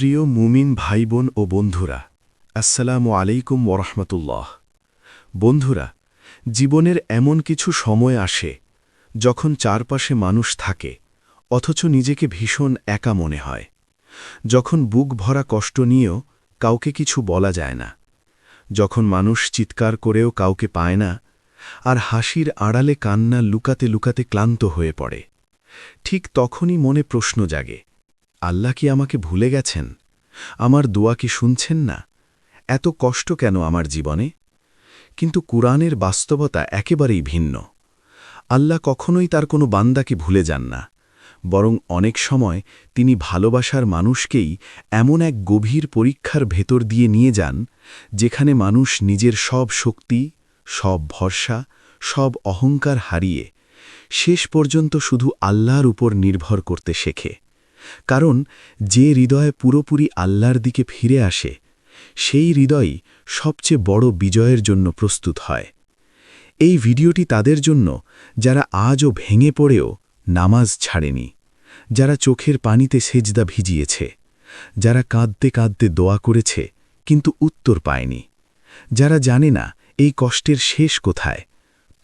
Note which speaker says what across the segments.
Speaker 1: প্রিয় মুমিন ভাইবোন ও বন্ধুরা, আসসালামু আলাইকুম ওরহমতুল্লাহ। বন্ধুরা, জীবনের এমন কিছু সময় আসে যখন চারপাশে মানুষ থাকে, অথচ নিজেকে ভীষণ একা মনে হয়। যখন বুক ভরা কষ্ট নিয়েও কাউকে কিছু বলা যায় না, যখন মানুষ চিৎকার করেও কাউকে পায় না, আর হাসির আড়ালে কান্না লুকাতে লুকাতে ক্লান্ত হয়ে পড়ে, ঠিক তখনই মনে প্রশ্ন জাগে আল্লাহ কি আমাকে ভুলে গেছেন? আমার দোয়া কি শুনছেন না? এত কষ্ট কেন আমার জীবনে? কিন্তু কুরআনের বাস্তবতা একেবারেই ভিন্ন। আল্লাহ কখনোই তার কোনো বান্দাকে ভুলে যান না। বরং অনেক সময় তিনি ভালোবাসার মানুষকেই এমন এক গভীর পরীক্ষার ভেতর দিয়ে নিয়ে যান, যেখানে মানুষ নিজের সব শক্তি, সব ভরসা, সব অহংকার হারিয়ে শেষ পর্যন্ত শুধু আল্লাহর উপর নির্ভর করতে শেখে। কারণ যে হৃদয় পুরোপুরি আল্লাহর দিকে ফিরে আসে, সেই হৃদয়ই সবচেয়ে বড় বিজয়ের জন্য প্রস্তুত হয়। এই ভিডিওটি তাদের জন্য যারা আজও ভেঙে পড়েও নামাজ ছাড়েনি, যারা চোখের পানিতে সেজদা ভিজিয়েছে, যারা কাঁদতে কাঁদতে দোয়া করেছে কিন্তু উত্তর পায়নি, যারা জানে না এই কষ্টের শেষ কোথায়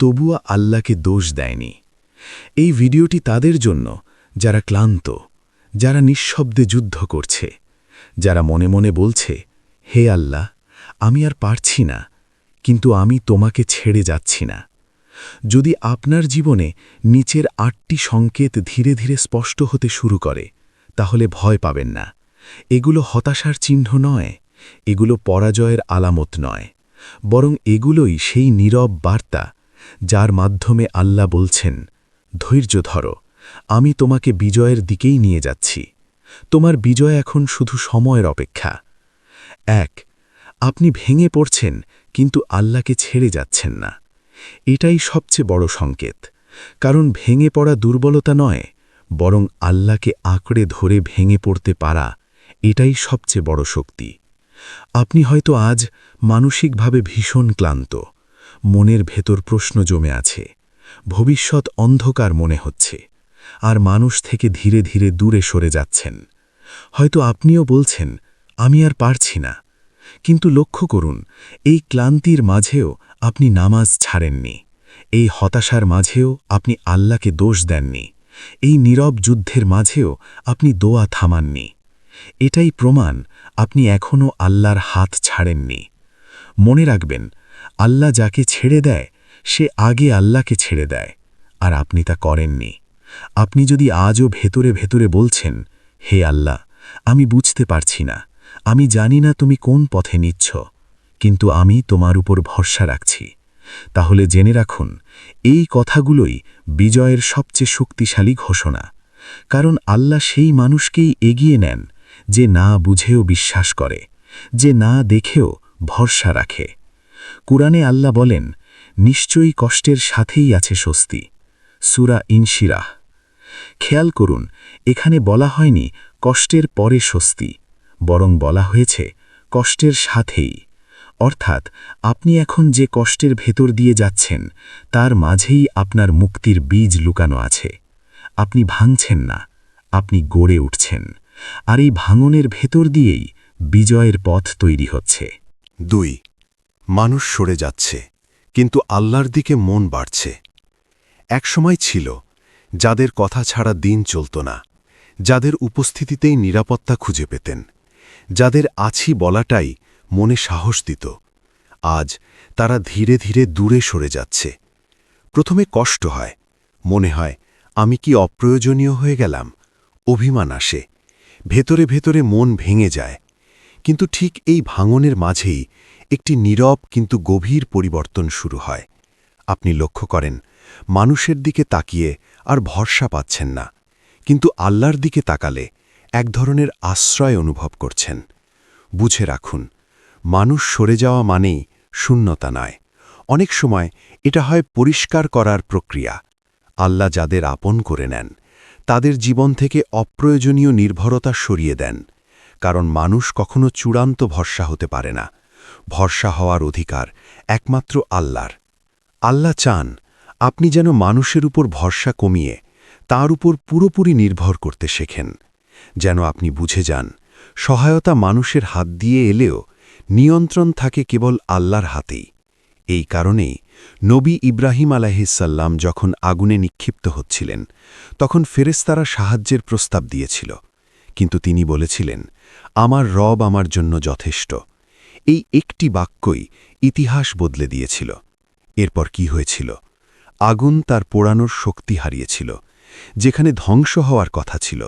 Speaker 1: তবুয়া আল্লাহকে দোষ দেয়নি। এই ভিডিওটি তাদের জন্য যারা ক্লান্ত যারা নিঃশব্দে যুদ্ধ করছে, যারা মনে মনে বলছে, হে আল্লাহ, আমি আর পারছি না, কিন্তু আমি তোমাকে ছেড়ে যাচ্ছি না। যদি আপনার জীবনে নিচের আটটি সংকেত ধীরে ধীরে স্পষ্ট হতে শুরু করে, তাহলে ভয় পাবেন না। এগুলো হতাশার চিহ্ন নয়, এগুলো পরাজয়ের আলামত নয়, বরং এগুলোই সেই নীরব বার্তা যার মাধ্যমে আল্লাহ বলছেন, ধৈর্য ধরো আমি তোমাকে বিজয়ের দিকেই নিয়ে যাচ্ছি। তোমার বিজয় এখন শুধু সময়ের অপেক্ষা। এক, আপনি ভেঙে পড়ছেন, কিন্তু আল্লাহকে ছেড়ে যাচ্ছেন না। এটাই সবচেয়ে বড় সংকেত। কারণ ভেঙে পড়া দুর্বলতা নয়, বরং আল্লাহকে আঁকড়ে ধরে ভেঙে পড়তে পারা, এটাই সবচেয়ে বড় শক্তি। আপনি হয়তো আজ মানসিকভাবে ভীষণ ক্লান্ত। মনের ভেতর প্রশ্ন জমে আছে। ভবিষ্যৎ অন্ধকার মনে হচ্ছে। আর মানুষ থেকে ধীরে ধীরে দূরে সরে যাচ্ছেন। হয়তো আপনিও বলছেন, আমি আর পারছি না। কিন্তু লক্ষ্য করুন, এই ক্লান্তির মাঝেও আপনি নামাজ ছাড়েননি। এই হতাশার মাঝেও আপনি আল্লাহকে দোষ দেননি। এই নীরব যুদ্ধের মাঝেও আপনি দোয়া থামাননি। এটাই প্রমাণ আপনি এখনও আল্লাহর হাত ছাড়েননি। মনে রাখবেন, আল্লাহ যাকে ছেড়ে দেয়, সে আগে আল্লাহকে ছেড়ে দেয়, আর আপনি তা করেননি। আপনি যদি আজও ভেতরে ভেতরে বলছেন, হে আল্লাহ, আমি বুঝতে পারছি না। আমি জানি না তুমি কোন পথে নিচ্ছ, কিন্তু আমি তোমার উপর ভরসা রাখছি। তাহলে জেনে রাখুন, এই কথাগুলোই বিজয়ের সবচেয়ে শক্তিশালী ঘোষণা। কারণ আল্লাহ সেই মানুষকেই এগিয়ে নেন যে না বুঝেও বিশ্বাস করে, যে না দেখেও ভরসা রাখে। কুরআনে আল্লাহ বলেন, নিশ্চয়ই কষ্টের সাথেই আছে স্বস্তি। সুরা ইনশিরাহ। খেয়াল করুন, এখানে বলা হয়নি কষ্টের পরে স্বস্তি, বরং বলা হয়েছে কষ্টের সাথেই। অর্থাৎ আপনি এখন যে কষ্টের ভেতর দিয়ে যাচ্ছেন, তার মাঝেই আপনার মুক্তির বীজ লুকানো আছে। আপনি ভাঙছেন না, আপনি গড়ে উঠছেন, আর এই ভাঙনের ভেতর দিয়েই বিজয়ের পথ তৈরি হচ্ছে।
Speaker 2: দুই, মানুষ সরে যাচ্ছে, কিন্তু আল্লাহর দিকে মন বাড়ছে। একসময় ছিল যাদের কথা ছাড়া দিন চলত না। যাদের উপস্থিতিতেই নিরাপত্তা খুঁজে পেতেন। যাদের আছি বলাটাই মনে সাহস দিত। আজ তারা ধীরে ধীরে দূরে সরে যাচ্ছে। প্রথমে কষ্ট হয়। মনে হয়, আমি কি অপ্রয়োজনীয় হয়ে গেলাম? অভিমান আসে। ভেতরে ভেতরে মন ভেঙে যায়। কিন্তু ঠিক এই ভাঙনের মাঝেই একটি নীরব কিন্তু গভীর পরিবর্তন শুরু হয়। আপনি লক্ষ্য করেন, মানুষের দিকে তাকিয়ে আর ভরসা পাচ্ছেন না। কিন্তু আল্লাহর দিকে তাকালে এক ধরনের আশ্রয় অনুভব করছেন। বুঝে রাখুন, মানুষ সরে যাওয়া মানেই শূন্যতা নয়। অনেক সময় এটা হয় পরিষ্কার করার প্রক্রিয়া। আল্লাহ যাদের আপন করে নেন, তাদের জীবন থেকে অপ্রয়োজনীয় নির্ভরতা সরিয়ে দেন। কারণ মানুষ কখনো চূড়ান্ত ভরসা হতে পারে না। ভরসা হওয়ার অধিকার একমাত্র আল্লাহর। আল্লাহ চান আপনি যেন মানুষের উপর ভরসা কমিয়ে তার উপর পুরোপুরি নির্ভর করতে শেখেন। যেন আপনি বুঝে যান, সহায়তা মানুষের হাত দিয়ে এলেও নিয়ন্ত্রণ থাকে কেবল আল্লাহর হাতেই। এই কারণেই নবী ইব্রাহিম আলাহিসাল্লাম যখন আগুনে নিক্ষিপ্ত হচ্ছিলেন, তখন ফেরেস্তারা সাহায্যের প্রস্তাব দিয়েছিল। কিন্তু তিনি বলেছিলেন, আমার রব আমার জন্য যথেষ্ট। এই একটি বাক্যই ইতিহাস বদলে দিয়েছিল। এরপর কি হয়েছিল? আগুন তার পোড়ানোর শক্তি হারিয়েছিল, যেখানে ধ্বংস হওয়ার কথা ছিল,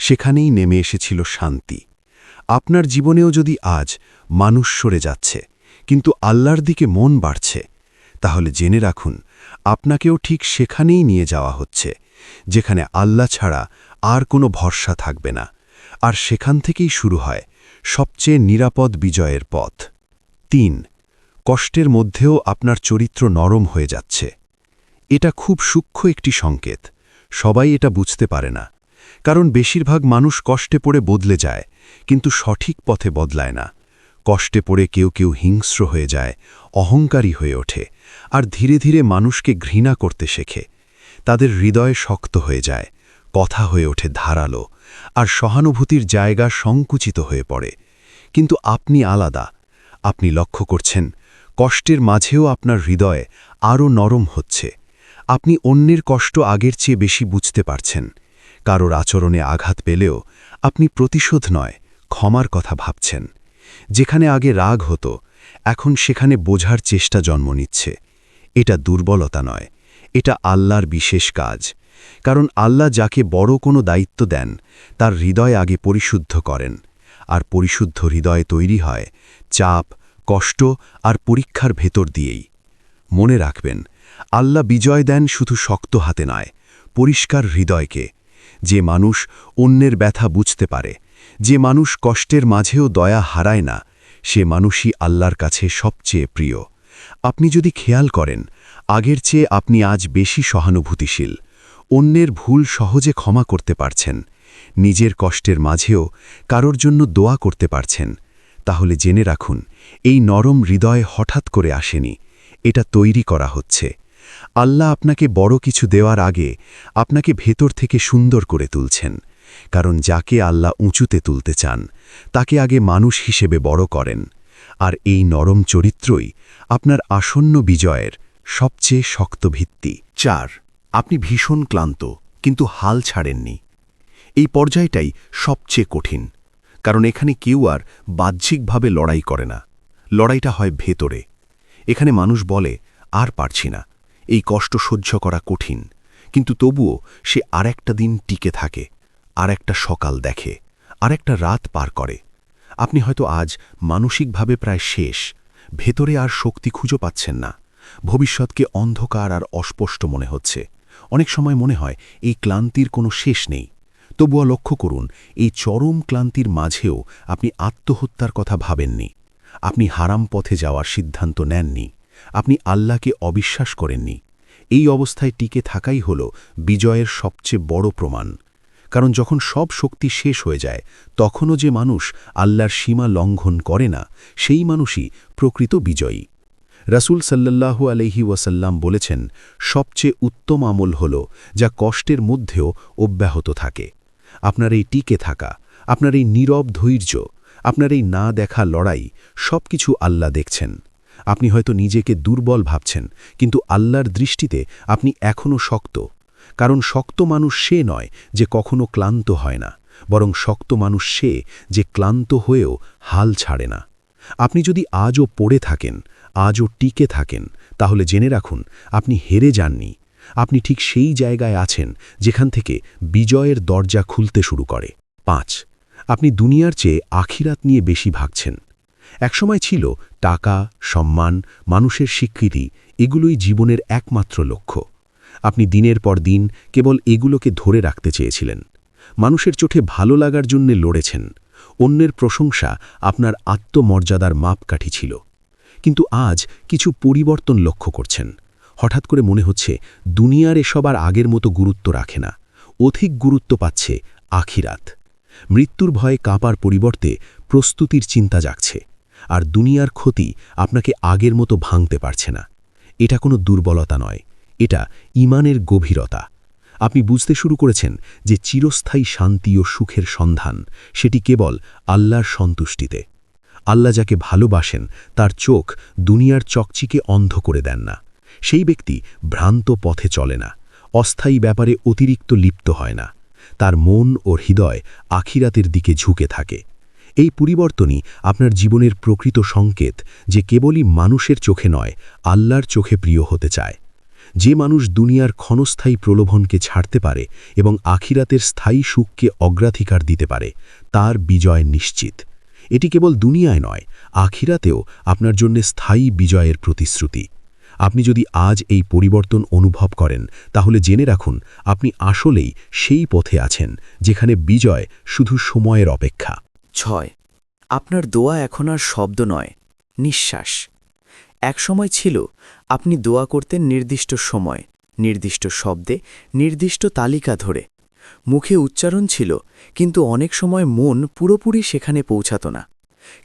Speaker 2: সেখানেই নেমে এসেছিল শান্তি। আপনার জীবনেও যদি আজ মানুষ সরে যাচ্ছে, কিন্তু আল্লাহর দিকে মন বাড়ছে, তাহলে জেনে রাখুন, আপনাকেও ঠিক সেখানেই নিয়ে যাওয়া হচ্ছে, যেখানে আল্লাহ ছাড়া আর কোনো ভরসা থাকবে না। আর সেখান থেকেই শুরু হয় সবচেয়ে নিরাপদ বিজয়ের পথ। তিন, কষ্টের মধ্যেও আপনার চরিত্র নরম হয়ে যাচ্ছে। এটা খুব সূক্ষ্ম একটি সংকেত। সবাই এটা বুঝতে পারে না। কারণ বেশিরভাগ মানুষ কষ্টে পড়ে বদলে যায়, কিন্তু সঠিক পথে বদলায় না। কষ্টে পড়ে কেউ কেউ হিংস্র হয়ে যায়, অহংকারী হয়ে ওঠে, আর ধীরে ধীরে মানুষকে ঘৃণা করতে শেখে। তাদের হৃদয় শক্ত হয়ে যায়, কথা হয়ে ওঠে ধারালো, আর সহানুভূতির জায়গা সংকুচিত হয়ে পড়ে। কিন্তু আপনি আলাদা। আপনি লক্ষ্য করছেন, কষ্টের মাঝেও আপনার হৃদয় আরও নরম হচ্ছে। আপনি অন্যের কষ্ট আগের চেয়ে বেশি বুঝতে পারছেন। কারোর আচরণে আঘাত পেলেও আপনি প্রতিশোধ নয়, ক্ষমার কথা ভাবছেন। যেখানে আগে রাগ হতো, এখন সেখানে বোঝার চেষ্টা জন্ম নিচ্ছে। এটা দুর্বলতা নয়, এটা আল্লাহর বিশেষ কাজ। কারণ আল্লাহ যাকে বড় কোনো দায়িত্ব দেন, তার হৃদয় আগে পরিশুদ্ধ করেন। আর পরিশুদ্ধ হৃদয় তৈরি হয় চাপ, কষ্ট আর পরীক্ষার ভেতর দিয়েই। মনে রাখবেন আল্লাহ বিজয় দেন শুধু শক্ত হাতে নয়, পরিষ্কার হৃদয়কে। যে মানুষ অন্যের ব্যথা বুঝতে পারে, যে মানুষ কষ্টের মাঝেও দয়া হারায় না, সে মানুষই আল্লাহর কাছে সবচেয়ে প্রিয়। আপনি যদি খেয়াল করেন, আগের চেয়ে আপনি আজ বেশি সহানুভূতিশীল। অন্যের ভুল সহজে ক্ষমা করতে পারছেন। নিজের কষ্টের মাঝেও কারোর জন্য দোয়া করতে পারছেন। তাহলে জেনে রাখুন, এই নরম হৃদয় হঠাৎ করে আসেনি। এটা তৈরি করা হচ্ছে। আল্লাহ আপনাকে বড় কিছু দেওয়ার আগে আপনাকে ভেতর থেকে সুন্দর করে তুলছেন, কারণ যাকে আল্লাহ উঁচুতে তুলতে চান, তাকে আগে মানুষ হিসেবে বড় করেন। আর এই নরম চরিত্রই আপনার আসন্ন বিজয়ের সবচেয়ে শক্ত ভিত্তি।
Speaker 1: চার, আপনি ভীষণ ক্লান্ত, কিন্তু হাল ছাড়েননি। এই পর্যায়টাই সবচেয়ে কঠিন, কারণ এখানে কেউ আর বাহ্যিকভাবে লড়াই করে না। লড়াইটা হয় ভেতরে। এখানে মানুষ বলে, আর পারছি না। এই কষ্ট সহ্য করা কঠিন, কিন্তু তবুও সে আর একটা দিন টিকে থাকে আর একটা সকাল দেখে আর একটা রাত পার করে। আপনি হয়তো আজ মানসিকভাবে প্রায় শেষ, ভেতরে আর শক্তি খুঁজো পাচ্ছেন না, ভবিষ্যৎকে অন্ধকার আর অস্পষ্ট মনে হচ্ছে। অনেক সময় মনে হয় এই ক্লান্তির কোনো শেষ নেই, তবুও লক্ষ্য করুন, এই চরম ক্লান্তির মাঝেও আপনি আত্মহত্যার কথা ভাবেননি, আপনি হারাম পথে যাওয়ার সিদ্ধান্ত নেননি। আপনি আল্লাহকে অবিশ্বাস করেননি। এই অবস্থায় টিকে থাকাই হল বিজয়ের সবচেয়ে বড় প্রমাণ। কারণ যখন সব শক্তি শেষ হয়ে যায়, তখনও যে মানুষ আল্লাহর সীমা লঙ্ঘন করে না, সেই মানুষই প্রকৃত বিজয়ী। রাসুল সাল্লাল্লাহু আলহি ওয়াসাল্লাম বলেছেন, সবচেয়ে উত্তম আমল হল যা কষ্টের মধ্যেও অব্যাহত থাকে। আপনার এই টিকে থাকা, আপনার এই নীরব ধৈর্য, আপনার এই না দেখা লড়াই সব কিছু আল্লাহ দেখছেন। আপনি হয়তো নিজেকে দুর্বল ভাবছেন, কিন্তু আল্লাহর দৃষ্টিতে আপনি এখনও শক্ত। কারণ শক্ত মানুষ সে নয় যে কখনো ক্লান্ত হয় না, বরং শক্ত মানুষ সে যে ক্লান্ত হয়েও হাল ছাড়ে না। আপনি যদি আজও পড়ে থাকেন, আজও টিকে থাকেন, তাহলে জেনে রাখুন, আপনি হেরে যাননি। আপনি ঠিক সেই জায়গায় আছেন, যেখান থেকে বিজয়ের দরজা খুলতে শুরু করে। পাঁচ, আপনি দুনিয়ার চেয়ে আখিরাত নিয়ে বেশি ভাগছেন। একসময় ছিল টাকা, সম্মান, মানুষের স্বীকৃতি এগুলোই জীবনের একমাত্র লক্ষ্য। আপনি দিনের পর দিন কেবল এগুলোকে ধরে রাখতে চেয়েছিলেন। মানুষের চোখে ভালো লাগার জন্যে লড়েছেন। অন্যের প্রশংসা আপনার আত্মমর্যাদার মাপকাঠি ছিল। কিন্তু আজ কিছু পরিবর্তন লক্ষ্য করছেন। হঠাৎ করে মনে হচ্ছে দুনিয়ার এসব আর আগের মতো গুরুত্ব রাখে না। অধিক গুরুত্ব পাচ্ছে আখিরাত। মৃত্যুর ভয়ে কাঁপার পরিবর্তে প্রস্তুতির চিন্তা জাগছে। আর দুনিয়ার ক্ষতি আপনাকে আগের মতো ভাঙতে পারছে না। এটা কোনো দুর্বলতা নয়, এটা ইমানের গভীরতা।
Speaker 3: আপনি বুঝতে শুরু করেছেন যে চিরস্থায়ী শান্তি ও সুখের সন্ধান, সেটি কেবল আল্লাহর সন্তুষ্টিতে। আল্লাহ যাকে ভালোবাসেন, তার চোখ দুনিয়ার চকচিকে অন্ধ করে দেন না। সেই ব্যক্তি ভ্রান্ত পথে চলে না, অস্থায়ী ব্যাপারে অতিরিক্ত লিপ্ত হয় না। তার মন ও হৃদয় আখিরাতের দিকে ঝুঁকে থাকে। এই পরিবর্তনই আপনার জীবনের প্রকৃত সংকেত যে কেবলই মানুষের চোখে নয়, আল্লাহর চোখে প্রিয় হতে চায়। যে মানুষ দুনিয়ার ক্ষণস্থায়ী প্রলোভনকে ছাড়তে পারে এবং আখিরাতের স্থায়ী সুখকে অগ্রাধিকার দিতে পারে, তার বিজয় নিশ্চিত। এটি কেবল দুনিয়ায় নয়, আখিরাতেও আপনার জন্য স্থায়ী বিজয়ের প্রতিশ্রুতি। আপনি যদি আজ এই পরিবর্তন অনুভব করেন, তাহলে জেনে রাখুন, আপনি আসলেই সেই পথে আছেন, যেখানে বিজয় শুধু সময়ের অপেক্ষা।
Speaker 4: ছয়, আপনার দোয়া এখন আর শব্দ নয়, নিঃশ্বাস। এক সময় ছিল, আপনি দোয়া করতেন নির্দিষ্ট সময়, নির্দিষ্ট শব্দে, নির্দিষ্ট তালিকা ধরে। মুখে উচ্চারণ ছিল, কিন্তু অনেক সময় মন পুরোপুরি সেখানে পৌঁছাত না।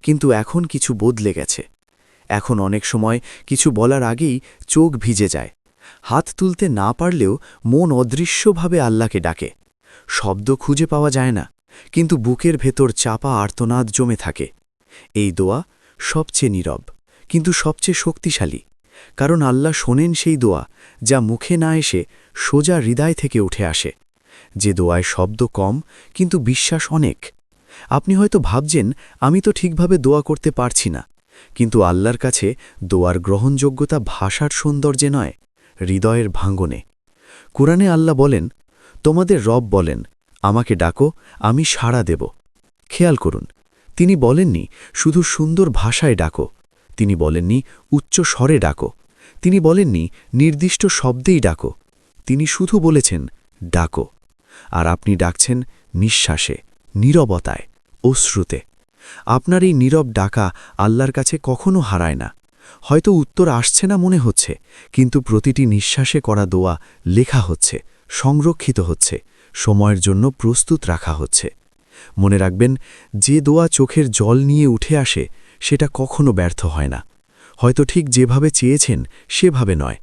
Speaker 4: কিন্তু এখন কিছু বদলে গেছে। এখন অনেক সময় কিছু বলার আগেই চোখ ভিজে যায়। হাত তুলতে না পারলেও মন অদৃশ্যভাবে আল্লাহকে ডাকে। শব্দ খুঁজে পাওয়া যায় না। কিন্তু বুকের ভেতর চাপা আর্তনাদ জমে থাকে। এই দোয়া সবচেয়ে নীরব, কিন্তু সবচেয়ে শক্তিশালী, কারণ আল্লাহ শোনেন সেই দোয়া যা মুখে না এসে সোজা হৃদয় থেকে উঠে আসে। যে দোয়ায় শব্দ কম, কিন্তু বিশ্বাস অনেক। আপনি হয়তো ভাবছেন, আমি তো ঠিকভাবে দোয়া করতে পারছি না। কিন্তু আল্লাহর কাছে দোয়ার গ্রহণযোগ্যতা ভাষার সৌন্দর্যে নয়, হৃদয়ের ভাঙ্গনে। কোরআনে আল্লাহ বলেন, তোমাদের রব বলেন আমাকে ডাকো, আমি সাড়া দেব। খেয়াল করুন, তিনি বলেননি, শুধু সুন্দর ভাষায় ডাকো। তিনি বলেননি, উচ্চ স্বরে ডাকো। তিনি বলেননি, নির্দিষ্ট শব্দেই ডাকো। তিনি শুধু বলেছেন, ডাকো। আর আপনি ডাকছেন নিঃশ্বাসে, নীরবতায় অশ্রুতে আপনার এই নীরব ডাকা আল্লাহর কাছে কখনো হারায় না। হয়তো উত্তর আসছে না মনে হচ্ছে, কিন্তু প্রতিটি নিঃশ্বাসে করা দোয়া লেখা হচ্ছে, সংরক্ষিত হচ্ছে। সময়ের জন্য প্রস্তুত রাখা হচ্ছে। মনে রাখবেন, যে দোয়া চোখের জল নিয়ে উঠে আসে, সেটা কখনো ব্যর্থ হয় না। হয়তো ঠিক যেভাবে চেয়েছেন, সেভাবে নয়।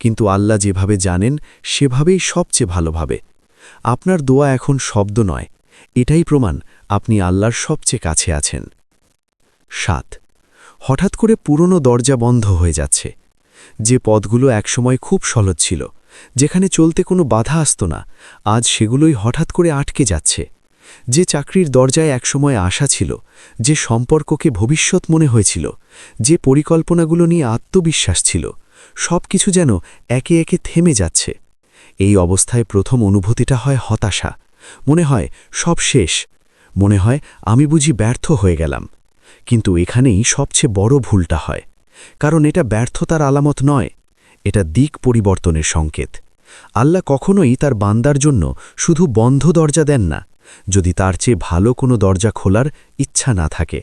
Speaker 4: কিন্তু আল্লাহ যেভাবে জানেন, সেভাবেই সবচেয়ে ভালোভাবে আপনার দোয়া এখন শব্দ নয়। এটাই প্রমাণ আপনি আল্লাহর সবচেয়ে কাছে আছেন। সাত। হঠাৎ করে পুরনো দরজা বন্ধ হয়ে যাচ্ছে। যে পথগুলো একসময় খুব সলদ ছিল যেখানে চলতে কোনো বাধা আসত না, আজ সেগুলোই হঠাৎ করে আটকে যাচ্ছে। যে চাকরির দরজায় একসময় আশা ছিল, যে সম্পর্ককে ভবিষ্যৎ মনে হয়েছিল, যে পরিকল্পনাগুলো নিয়ে আত্মবিশ্বাস ছিল সব কিছু যেন একে একে থেমে যাচ্ছে। এই অবস্থায় প্রথম অনুভূতিটা হয় হতাশা। মনে হয়, সব শেষ। মনে হয়, আমি বুঝি ব্যর্থ হয়ে গেলাম। কিন্তু এখানেই সবচেয়ে বড় ভুলটা হয়। কারণ এটা ব্যর্থতার আলামত নয়। এটা দিক পরিবর্তনের সংকেত। আল্লাহ কখনোই তার বান্দার জন্য শুধু বন্ধ দরজা দেন না, যদি তার চেয়ে ভালো কোনো দরজা খোলার ইচ্ছা না থাকে।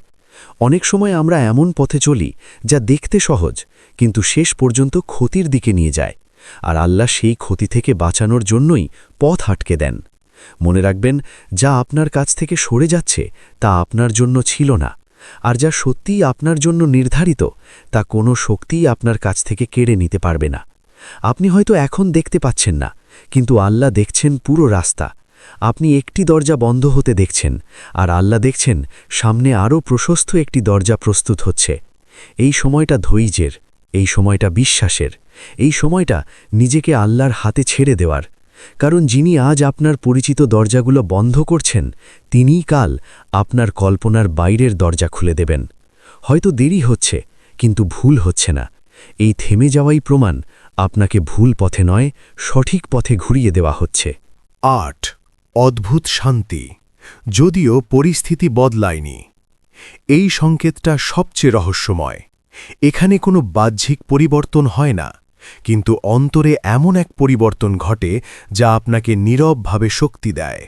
Speaker 4: অনেক সময় আমরা এমন পথে চলি যা দেখতে সহজ, কিন্তু শেষ পর্যন্ত ক্ষতির দিকে নিয়ে যায়, আর আল্লাহ সেই ক্ষতি থেকে বাঁচানোর জন্যই পথ আটকে দেন। মনে রাখবেন, যা আপনার কাছ থেকে সরে যাচ্ছে, তা আপনার জন্য ছিল না। আর যা সত্যিই আপনার জন্য নির্ধারিত, তা কোনো শক্তিই আপনার কাছ থেকে কেড়ে নিতে পারবে না। আপনি হয়তো এখন দেখতে পাচ্ছেন না, কিন্তু আল্লাহ দেখছেন পুরো রাস্তা। আপনি একটি দরজা বন্ধ হতে দেখছেন, আর আল্লাহ দেখছেন সামনে আরও প্রশস্ত একটি দরজা প্রস্তুত হচ্ছে। এই সময়টা ধৈর্যের, এই সময়টা বিশ্বাসের, এই সময়টা নিজেকে আল্লাহর হাতে ছেড়ে দেওয়ার। কারণ যিনি আজ আপনার পরিচিত দরজাগুলো বন্ধ করছেন, তিনিই কাল আপনার কল্পনার বাইরের দরজা খুলে দেবেন। হয়তো দেরি হচ্ছে, কিন্তু ভুল হচ্ছে না। এই থেমে যাওয়াই প্রমাণ, আপনাকে ভুল পথে নয়, সঠিক পথে ঘুরিয়ে দেওয়া হচ্ছে।
Speaker 2: আট, অদ্ভুত শান্তি। যদিও পরিস্থিতি বদলায়নি। এই সংকেতটা সবচেয়ে রহস্যময়। এখানে কোনো বাহ্যিক পরিবর্তন হয় না। কিন্তু অন্তরে এমন এক পরিবর্তন ঘটে যা আপনাকে নীরবভাবে শক্তি দেয়।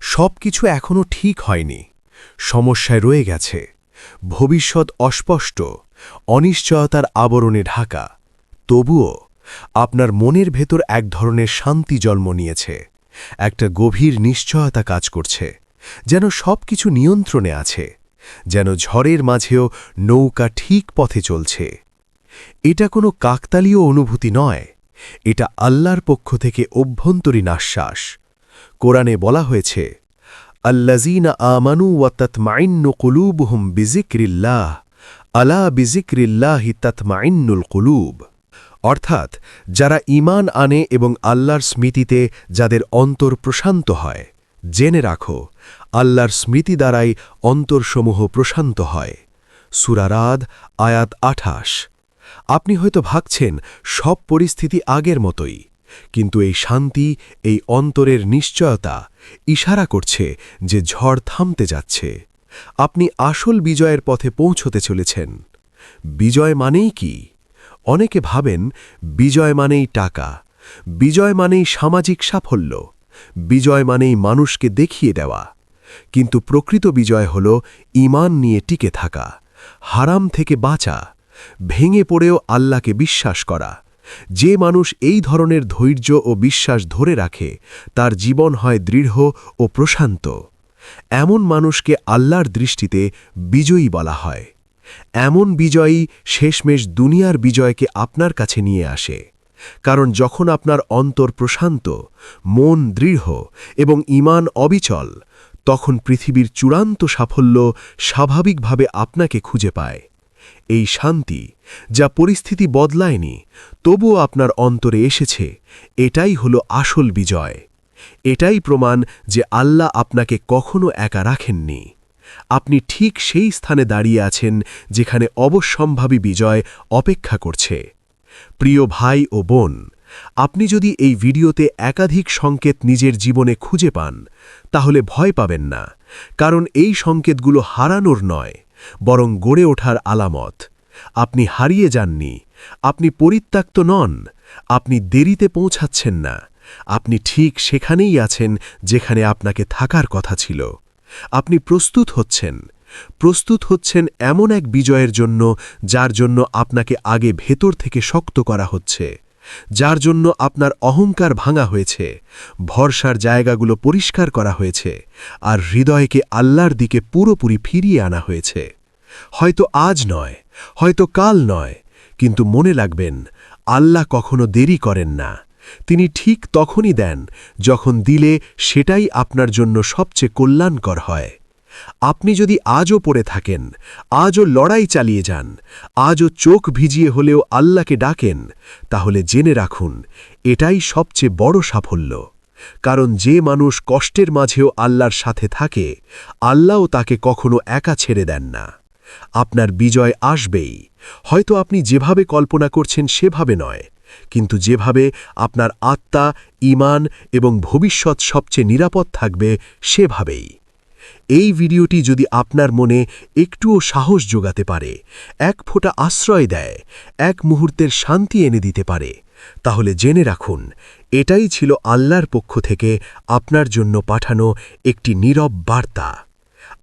Speaker 2: সব কিছু এখনও ঠিক হয়নি। সমস্যায় রয়ে গেছে। ভবিষ্যৎ অস্পষ্ট। অনিশ্চয়তার আবরণে ঢাকা। তবুও আপনার মনের ভেতর এক ধরনের শান্তি জন্ম নিয়েছে। একটা গভীর নিশ্চয়তা কাজ করছে। যেন সব কিছু নিয়ন্ত্রণে আছে। যেন ঝড়ের মাঝেও নৌকা ঠিক পথে চলছে। এটা কোনো কাকতালীয় অনুভূতি নয়। এটা আল্লাহর পক্ষ থেকে অভ্যন্তরীণ আশ্বাস। কোরআনে বলা হয়েছে আল্লাজিনা আমানু ওয়াতমাইন্নু কুলুবহুম বিজিক্রিল্লাহ আলা বিজিক্রিল্লাহি তৎমাইন্নুল কুলুব। অর্থাৎ, যারা ঈমান আনে এবং আল্লাহর স্মৃতিতে যাদের অন্তর প্রশান্ত হয়, জেনে রাখো, আল্লাহর স্মৃতি দ্বারাই অন্তরসমূহ প্রশান্ত হয়। সুরারাদ আয়াত আঠাশ। আপনি হয়তো ভাবছেন, সব পরিস্থিতি আগের মতোই। কিন্তু এই শান্তি, এই অন্তরের নিশ্চয়তা ইশারা করছে যে ঝড় থামতে যাচ্ছে। আপনি আসল বিজয়ের পথে পৌঁছতে চলেছেন। বিজয় মানেই কি? অনেকে ভাবেন, বিজয় মানেই টাকা, বিজয় মানেই সামাজিক সাফল্য, বিজয় মানেই মানুষকে দেখিয়ে দেওয়া। কিন্তু প্রকৃত বিজয় হল ঈমান নিয়ে টিকে থাকা, হারাম থেকে বাঁচা ভেঙে পড়েও আল্লাহকে বিশ্বাস করা। যে মানুষ এই ধরনের ধৈর্য ও বিশ্বাস ধরে রাখে, তার জীবন হয় দৃঢ় ও প্রশান্ত। এমন মানুষকে আল্লাহর দৃষ্টিতে বিজয়ী বলা হয়। এমন বিজয়ী শেষমেশ দুনিয়ার বিজয়কে আপনার কাছে নিয়ে আসে। কারণ যখন আপনার অন্তর প্রশান্ত, মন দৃঢ় এবং ঈমান অবিচল, তখন পৃথিবীর চূড়ান্ত সাফল্য স্বাভাবিকভাবে আপনাকে খুঁজে পায়। এই শান্তি, যা পরিস্থিতি বদলায়নি, তবুও আপনার অন্তরে এসেছে, এটাই হলো আসল বিজয়। এটাই প্রমাণ যে আল্লাহ আপনাকে কখনো একা রাখেননি। আপনি ঠিক সেই স্থানে দাঁড়িয়ে আছেন, যেখানে অবশ্যম্ভাবী বিজয় অপেক্ষা করছে। প্রিয় ভাই ও বোন, আপনি যদি এই ভিডিওতে একাধিক সংকেত নিজের জীবনে খুঁজে পান, তাহলে ভয় পাবেন না, কারণ এই সংকেতগুলো হারানোর নয়। বরং গড়ে ওঠার আলামত। আপনি হারিয়ে যাননি। আপনি পরিত্যক্ত নন। আপনি দেরিতে পৌঁছাচ্ছেন না। আপনি ঠিক সেখানেই আছেন যেখানে আপনাকে থাকার কথা ছিল। আপনি প্রস্তুত হচ্ছেন। প্রস্তুত হচ্ছেন এমন এক বিজয়ের জন্য, যার জন্য আপনাকে আগে ভেতর থেকে শক্ত করা হচ্ছে। যার জন্য আপনার অহংকার ভাঙা হয়েছে, ভরসার জায়গাগুলো পরিষ্কার করা হয়েছে, আর হৃদয়কে আল্লাহর দিকে পুরোপুরি ফিরিয়ে আনা হয়েছে। হয়তো আজ নয়, হয়তো কাল নয়, কিন্তু মনে লাগবেন আল্লাহ কখনো দেরি করেন না। তিনি ঠিক তখনই দেন যখন দিলে সেটাই আপনার জন্য সবচেয়ে কল্যাণকর হয়। আপনি যদি আজও পড়ে থাকেন, আজও লড়াই চালিয়ে যান, আজও চোখ ভিজিয়ে হলেও আল্লাহকে ডাকেন, তাহলে জেনে রাখুন, এটাই সবচেয়ে বড় সাফল্য। কারণ যে মানুষ কষ্টের মাঝেও আল্লাহর সাথে থাকে, আল্লাহও তাকে কখনো একা ছেড়ে দেন না। আপনার বিজয় আসবেই। হয়তো আপনি যেভাবে কল্পনা করছেন সেভাবে নয়, কিন্তু যেভাবে আপনার আত্মা ঈমান এবং ভবিষ্যৎ সবচেয়ে নিরাপদ থাকবে সেভাবেই। এই ভিডিওটি যদি আপনার মনে একটুও সাহস যোগাতে পারে, এক ফোঁটা আশ্রয় দেয়, এক মুহূর্তের শান্তি এনে দিতে পারে, তাহলে জেনে রাখুন, এটাই ছিল আল্লাহর পক্ষ থেকে আপনার জন্য পাঠানো একটি নীরব বার্তা।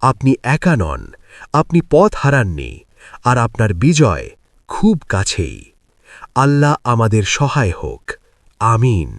Speaker 2: আপনি একা নন, আপনি পথ হারাননি, আর আপনার বিজয় খুব কাছেই। আল্লাহ আমাদের সহায় হোক। আমিন।